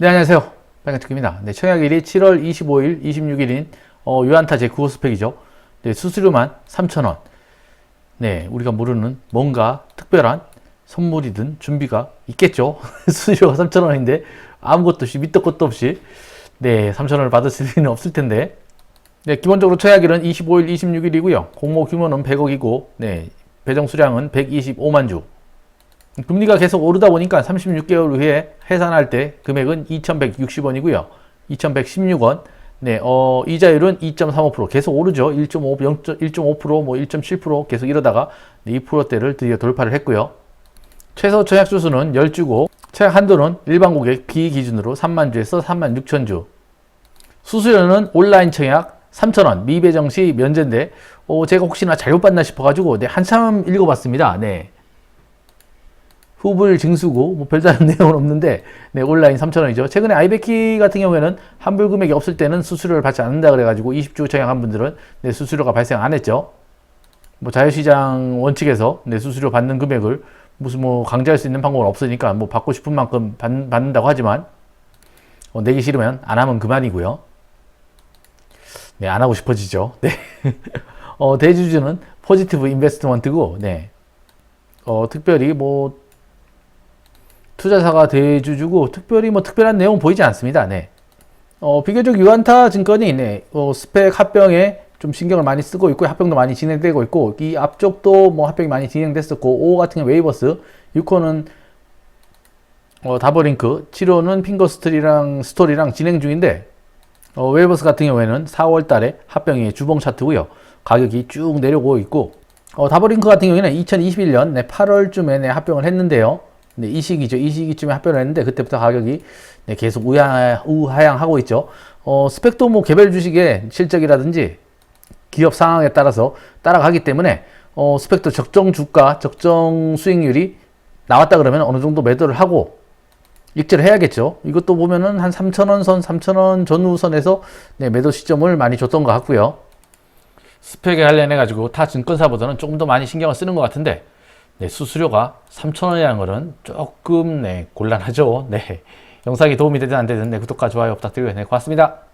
네, 안녕하세요. 빨간특입니다. 네, 청약일이 7월 25일, 26일인 어, 유안타 제9호 스펙이죠. 네, 수수료만 3,000원. 네, 우리가 모르는 뭔가 특별한 선물이든 준비가 있겠죠. 수수료가 3,000원인데 아무것도 없이 밑도 끝도 없이 네, 3,000원을 받을 리는 없을 텐데 네, 기본적으로 청약일은 25일, 26일이고요. 공모 규모는 100억이고 네, 배정 수량은 125만 주. 금리가 계속 오르다 보니까 36개월 후에 해산할 때 금액은 2,160원이고요. 2,116원. 네, 어, 이자율은 2.35% 계속 오르죠. 1.5, 1.5%, 뭐 1.7% 계속 이러다가 2%대를 드디어 돌파를 했고요. 최소 청약 주수는 10주고 청약 한도는 일반 고객 비 기준으로 3만 주에서 3만 6천 주. 수수료는 온라인 청약 3,000원, 미배정 시 면제인데, 어, 제가 혹시나 잘못 봤나 싶어가지고, 네, 한참 읽어봤습니다. 네. 후불 징수고 뭐 별다른 내용은 없는데 네, 온라인 3,000원이죠. 최근에 아이베키 같은 경우에는 환불 금액이 없을 때는 수수료를 받지 않는다 그래가지고 20주 청약한 분들은 네, 수수료가 발생 안 했죠. 뭐 자유시장 원칙에서 네, 수수료 받는 금액을 무슨 뭐 강제할 수 있는 방법은 없으니까 뭐 받고 싶은 만큼 받, 받는다고 하지만 어, 내기 싫으면 안 하면 그만이고요. 네, 안 하고 싶어지죠. 네. 어, 대주주는 포지티브 인베스트먼트고, 네. 어, 특별히 뭐 투자사가 대주주고 특별히 뭐 특별한 내용 보이지 않습니다. 네. 어, 비교적 유한타 증권이 네, 어, 스펙 합병에 좀 신경을 많이 쓰고 있고 합병도 많이 진행되고 있고 이 앞쪽도 뭐 합병이 많이 진행됐었고 5 같은 경우 웨이버스 6호는 어, 다버링크 7호는 핑거스토리랑 스토리랑 진행 중인데 어, 웨이버스 같은 경우에는 4월 달에 합병이 주봉 차트고요. 가격이 쭉 내려오고 있고 어, 다버링크 같은 경우에는 2021년 네, 8월쯤에 네, 합병을 했는데요. 네, 이 시기죠. 이 시기쯤에 합병을 했는데 그때부터 가격이 네, 계속 우하, 우하향하고 있죠. 어, 스펙도 뭐 개별 주식의 실적이라든지 기업 상황에 따라서 따라가기 때문에 어, 스펙도 적정 주가, 적정 수익률이 나왔다 그러면 어느 정도 매도를 하고 익절을 해야겠죠. 이것도 보면은 한 3,000원 선, 3,000원 전후선에서 네, 매도 시점을 많이 줬던 것 같고요. 스펙에 관련해 가지고 타 증권사보다는 조금 더 많이 신경을 쓰는 것 같은데 네, 수수료가 3,000원이라는 것은 조금 네, 곤란하죠. 네. 영상이 도움이 되든 안 되든 네, 구독과 좋아요 부탁드리고요. 네, 고맙습니다.